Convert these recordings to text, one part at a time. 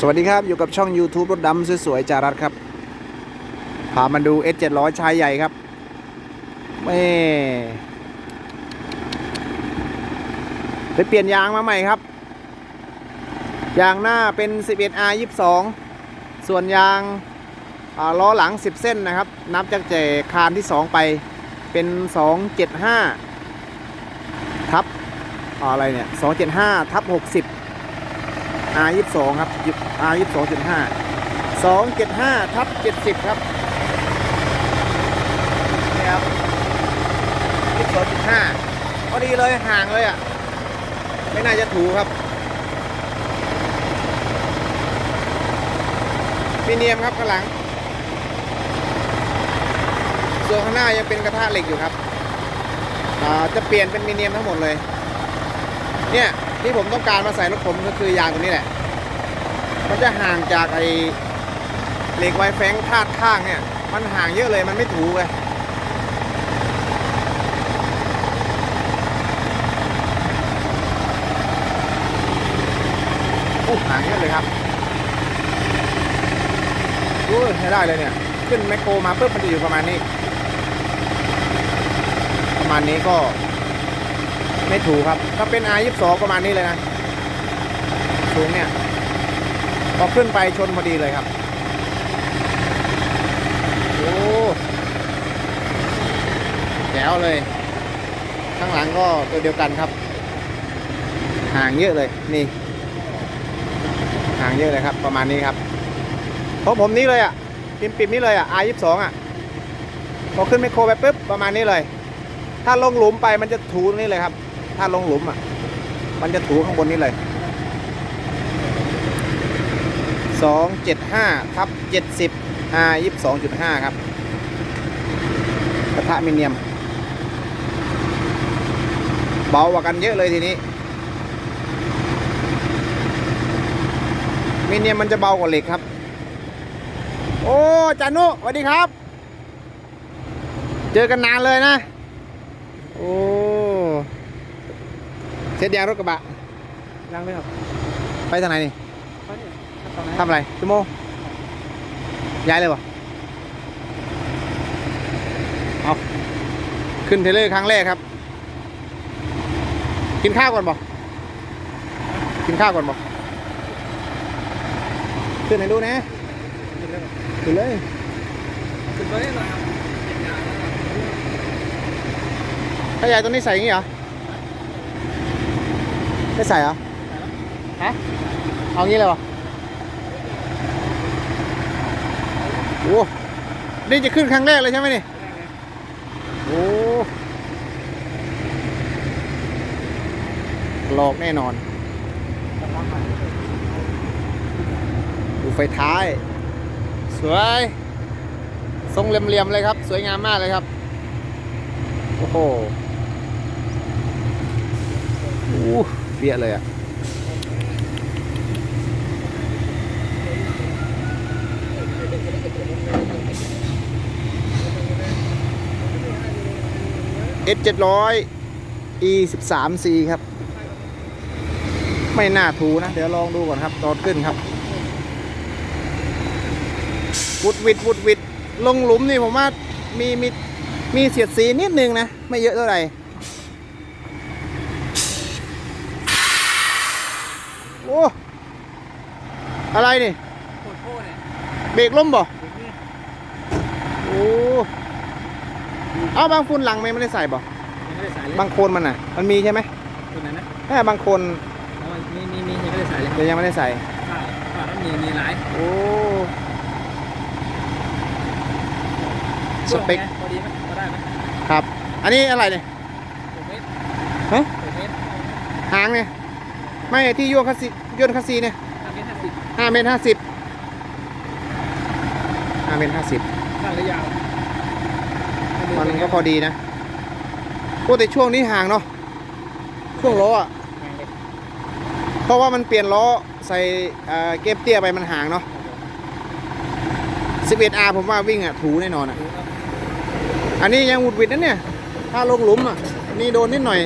สวัสดีครับ อยู่กับช่อง YouTube รถดำสวยๆจารัสครับ พามาดู S700 ชายใหญ่ครับแม่ไปเปลี่ยนยางมาใหม่ครับ ยางหน้าเป็น 11R 22 ส่วนยางอ่าล้อหลัง 10 เส้นนะครับ นับจากเจคานที่ 2 ไปเป็น 275 ทับอ่าอะไรเนี่ย 275 ทับ 60 R 22ครับ R 22.5 275ทับ70 ครับนี่ครับ22.5พอดีเลยห่างเลยอะ ไม่น่าจะถูครับ มีเนียมครับข้างหลัง ส่วนข้างหน้ายังเป็นกระทะเหล็กอยู่ครับอ่าจะเปลี่ยนเป็นมีเนียมทั้งหมดเลย เนี่ยที่ผมต้องการมาใส่รถผมก็คือยางตัวนี้แหละ มันจะห่างจากไอ้เหล็กไวแฟงคาดข้างเนี่ย มันห่างเยอะเลยมันไม่ถูเลยโอ้ห่างเยอะเลยครับโอ้ยใช้ได้เลยเนี่ย ขึ้นแมคโครมาปุ๊บมันจะอยู่ประมาณนี้ ประมาณนี้ก็ ไม่ถูครับ ถ้าเป็น R22 ประมาณนี้เลยนะสูงเนี่ย พอขึ้นไปชนพอดีเลยครับ โอ้แจ๋วเลย ข้างหลังก็ตัวเดียวกันครับ ห่างเยอะเลย นี่ ห่างเยอะเลยครับ ประมาณนี้ครับเพราะผมนี้เลยอะปิมปิมนี่เลยอะ R22 อะ พอขึ้นไมโครไปปุ๊บประมาณนี้เลย ถ้าลงหลุมไปมันจะถูนี่เลยครับ ถ้าลงหลุมอะ มันจะถูข้างบนนี้เลย 275ทับ70 R 22.5 ครับ กระทะมิเนียม เบากว่ากันเยอะเลยทีนี้ มิเนียมมันจะเบากว่าเหล็กครับ โอ้จานุสวัสดีครับ เจอกันนานเลยนะ โอ้เสร็จยางรถกระบะยังเลยครับ ไปทางไหนนี่ ทำอะไรชั่วโมงย้ายเลยวะเอาขึ้นเทเลอร์ครั้งแรกครับ กินข้าวก่อนบ่กินข้าวก่อนบ่ขึ้นให้ดูนะขึ้นเลยขึ้นไปได้หน่อยครับถ้ายายตัวนี้ใส่อย่างงี้เหรอไม่ใส่เหรอฮะเอางี้เลยวะ โอ้นี่จะขึ้นครั้งแรกเลยใช่ไหมนี่โอ้หลอกแน่นอนดูไฟท้าย สวย ทรงเหลี่ยมๆเลยครับ สวยงามมากเลยครับ โอ้โหอู้เบี้ยเลยอะ S 700 E 13 C ครับ ไม่น่าถูนะ เดี๋ยวลองดูก่อนครับ ตอนขึ้นครับ วุดวิดวุดวิดลงหลุมนี่ผมว่ามีมีมีเสียดสีนิดนึงนะ ไม่เยอะเท่าไหร่โอ้อะไรนี่โคตรโคตรเนี่ยเบรกล้มบ่เด็กนี่โอ้ เอาบางฝุ่นหลังไม่ได้ใส่บ่ยังไม่ได้สายเลยบางโคนมันน่ะ มันมีใช่ไหมตัวนั้นนะแค่บางคนเอาไว้มีมีมียังไม่ได้สายเลยเดี๋ยวยังไม่ได้ใส่ข้าวข้าวนั้นมีมีหลายโอ้ สเปคช่วงไงพอดีไหมพอได้ไหมครับ อันนี้อะไรเนี่ย หกเมตรฮะ หกเมตรหางเนี่ย ไม่ที่ยวคัสซียนต์คัสซีเนี่ยห้าเมตรห้าสิบห้าเมตรห้าสิบห้าเมตรห้าสิบสั้นหรือยาว มันก็พอดีนะโอ้แต่ช่วงนี้ห่างเนาะช่วงล้ออะเพราะว่ามันเปลี่ยนล้อใส่เก็บเตี้ยไปมันห่างเนาะ 11R ผมว่าวิ่งอะถูแน่นอนอะ อันนี้ยังหุดหวิดนะเนี่ย ถ้าลงหลุมอะ นี่โดนนิดหน่อย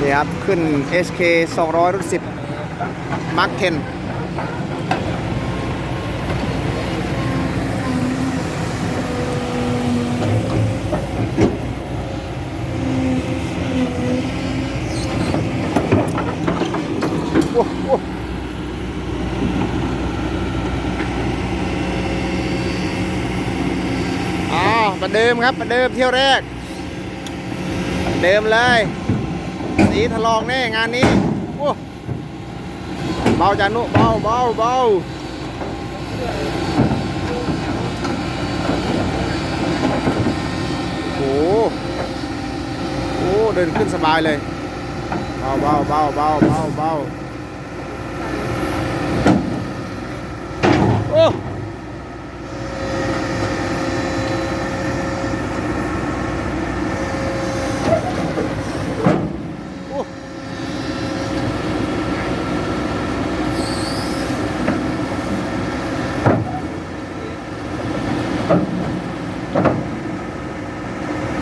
นี่ครับ ขึ้น HK 200รุ่น10 Mark 10 ประเดิมครับประเดิมเที่ยวแรกประเดิมเลยสีทะลองแน่งานนี้โอ้เบาจานุเบาเบาเบาโอ้โหโอ้เดินขึ้นสบายเลยเบาเบาเบาเบาเบาเบาโอ้โอ้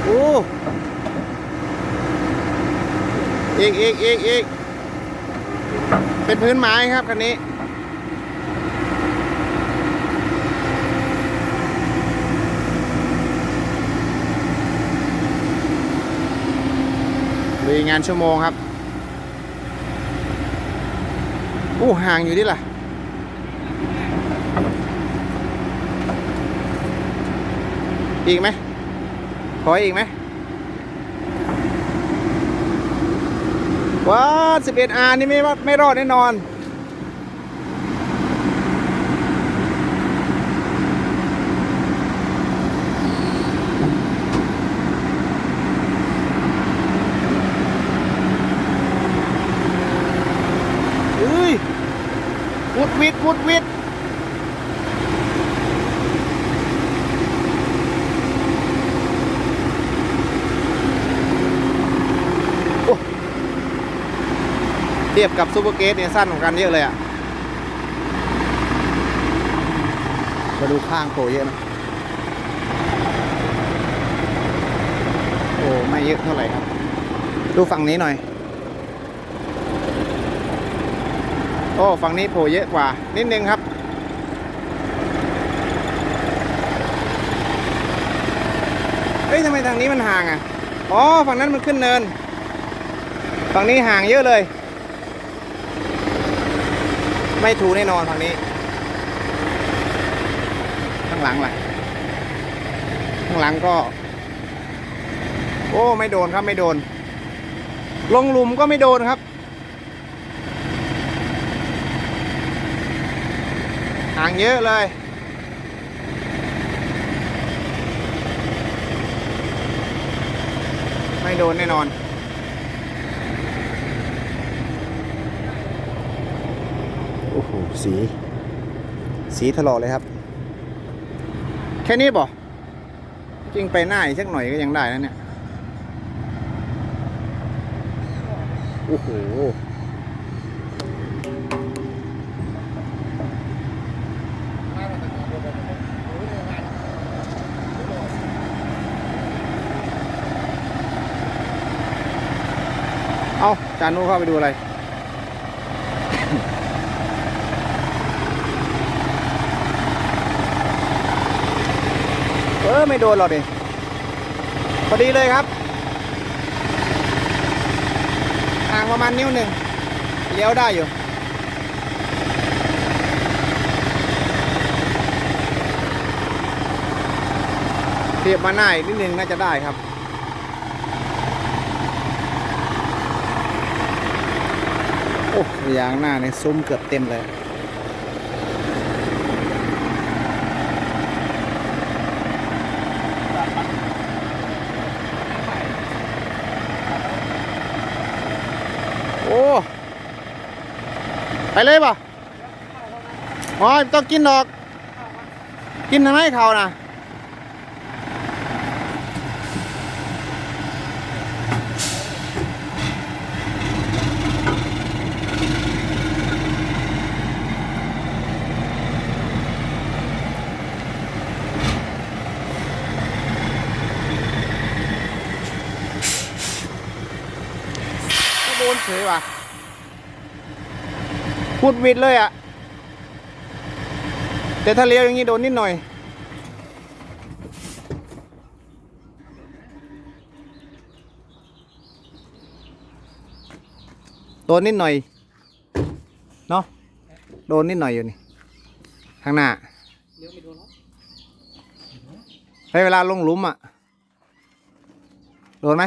โอ้ อีกอีกอีกอีกเป็นพื้นไม้ครับคันนี้ลุยงานชั่วโมงครับ อู้ห่างอยู่ดิล่ะอีกไหมขออีกไหม ว้า 11R นี่ไม่ว่ไม่รอดแน่นอนเอ้ยวุดวิดวุดวิด เทียบกับซูเปอร์เกตเนี่ยสั้นของกันเยอะเลยอะมาดูข้างโผล่เยอะนะโอ้ไม่เยอะเท่าไหร่ครับ ดูฝั่งนี้หน่อย โอ้ฝั่งนี้โผล่เยอะกว่า นิดนึงครับเฮ้ยทำไมทางนี้มันห่างอะ อ๋อ ฝั่งนั้นมันขึ้นเนิน ฝั่งนี้ห่างเยอะเลย ไม่ถูแน่นอนฝั่งนี้ ข้างหลังล่ะ ข้างหลังก็ โอ้ไม่โดนครับไม่โดน ลงหลุมก็ไม่โดนครับ ห่างเยอะเลยไม่โดนแน่นอน โอ้โหสี สีถลอกเลยครับ แค่นี้บ่จริงไปหน้าอีกสักหน่อยก็ยังได้นะเนี่ยโอ้โหเอาจานโนเข้าไปดูอะไร ออไม่โดนหรอกดิพอดีเลยครับห่างประมาณนิ้วหนึ่งเลี้ยวได้อยู่เทียบมาหน้าอีกนิดนึงน่าจะได้ครับโอ้ยางหน้าในซุ้มเกือบเต็มเลย โอ้ ไปเลยป่ะอ๋อต้องกินดอก กินทำไมเขานะโดดนเฉยว่ะ พูดวิดเลยอะ แต่ถ้าเลี้ยวอย่างนี้โดนนิดหน่อย โดนนิดหน่อย เนาะโดนนิดหน่อยอยู่นี่ข้างหน้าให้เวลาลงหลุมอะ โดนไหม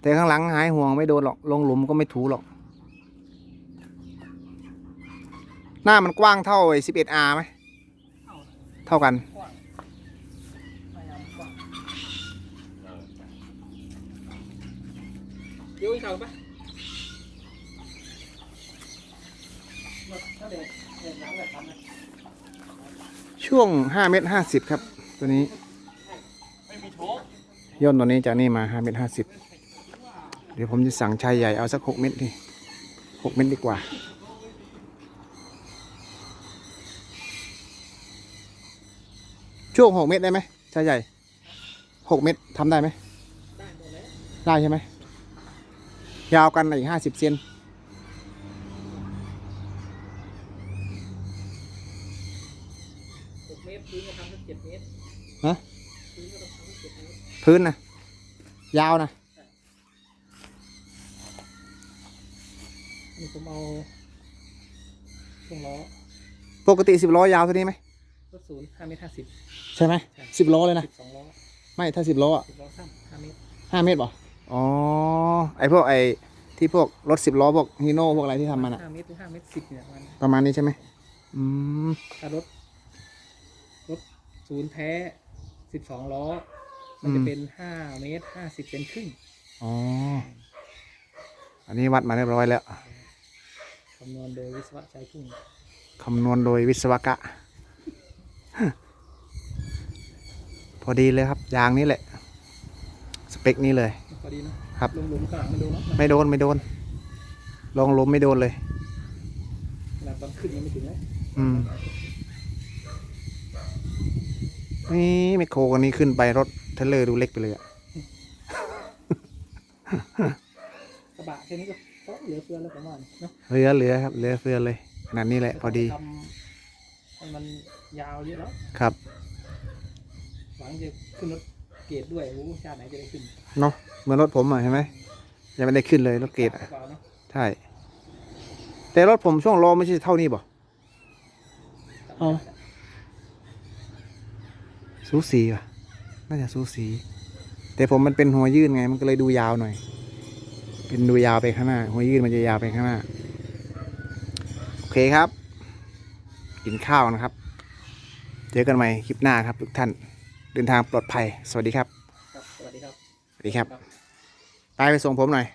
แต่ข้างหลังหายห่วงไม่โดนหรอก ลงหลุมก็ไม่ถูหรอก หน้ามันกว้างเท่าไอ้ 11R ไหมเอาเท่ากันกว้างพยายามกว้างเดี๋ยวอีกครั้งปะถ้าเด็กเด็กหลังแบบทำนะช่วง5เมตร50 ครับ ตัวนี้ไม่มีโชคย่นตัวนี้จากนี่มา5เมตร50 เดี๋ยวผมจะสั่งชายใหญ่เอาสัก 6 เมตรดิ6เมตรดีกว่า ช่วง6เมตรได้ไหมชายใหญ่6เมตรทำได้ไหมได้หมดแล้วได้ใช่ไหมยาวกันอีก50เซนหกเมตรพื้นก็ทำสักเจ็ดเมตรฮะพื้นก็ต้องทำสักเจ็ดเมตรพื้นนะยาวนะนี่ผมเอาช่วงล้อปกติ10ล้อยาวเท่านี้ไหม รถศูนย์ห้าเมตรห้าสิบ ใช่ไหมใช่ สิบล้อเลยนะ สิบสองล้อไม่ถ้า10ล้ออะสิบล้อสั้นห้าเมตรห้าเมตรป่ะอ๋อไอพวกไอที่พวกรถสิบล้อพวกฮีโน่พวกอะไรที่ทำมันอะห้าเมตรถึงห้าเมตรสิบเนี่ยมันประมาณนี้ใช่ไหมอืมถ้ารถ รถศูนย์แท้สิบสองล้อ มันจะเป็นห้าเมตรห้าสิบเซนครึ่งอ๋ออันนี้วัดมาเรียบร้อยแล้วคำนวณโดยวิศวะใจทุ่งคำนวณโดยวิศวกะ พอดีเลยครับ ยางนี้แหละ สเปคนี้เลย พอดีเนาะครับ ลงหลุมข้างหลังไม่โดนเนาะไม่โดนไม่โดน ลองล้มไม่โดนเลย ขนาดตอนขึ้นยังไม่ถึงเลยอืม นี่ไมคโครกันนี้ขึ้นไปรถเทรลเลอร์ดูเล็กไปเลยอะกระบะแค่นี้ก็ก็เหลือเฟือแล้วประมาณเนาะเหลือเหลือครับเหลือเฟือเลยขนาดนี้แหละพอดี ทำให้มัน ยาวเยอะแล้วครับ หวังจะขึ้นรถเกรดด้วยโอ้โหชาติไหนจะได้ขึ้นเนาะเหมือนรถผมอะเห็นไหมยังไม่ได้ขึ้นเลยรถเกรดอะเปล่าเนาะใช่ แต่รถผมช่วงล้อไม่ใช่เท่านี้บ่เอาสูสีป่ะน่าจะสูสี แต่ผมมันเป็นหัวยื่นไง มันก็เลยดูยาวหน่อย เป็นดูยาวไปข้างหน้า หัวยื่นมันจะยาวไปข้างหน้า โอเคครับ กินข้าวนะครับ เจอกันใหม่คลิปหน้าครับทุกท่านเดินทางปลอดภัย สวัสดีครับครับสวัสดีครับ สวัสดีครับ ไปไปส่งผมหน่อย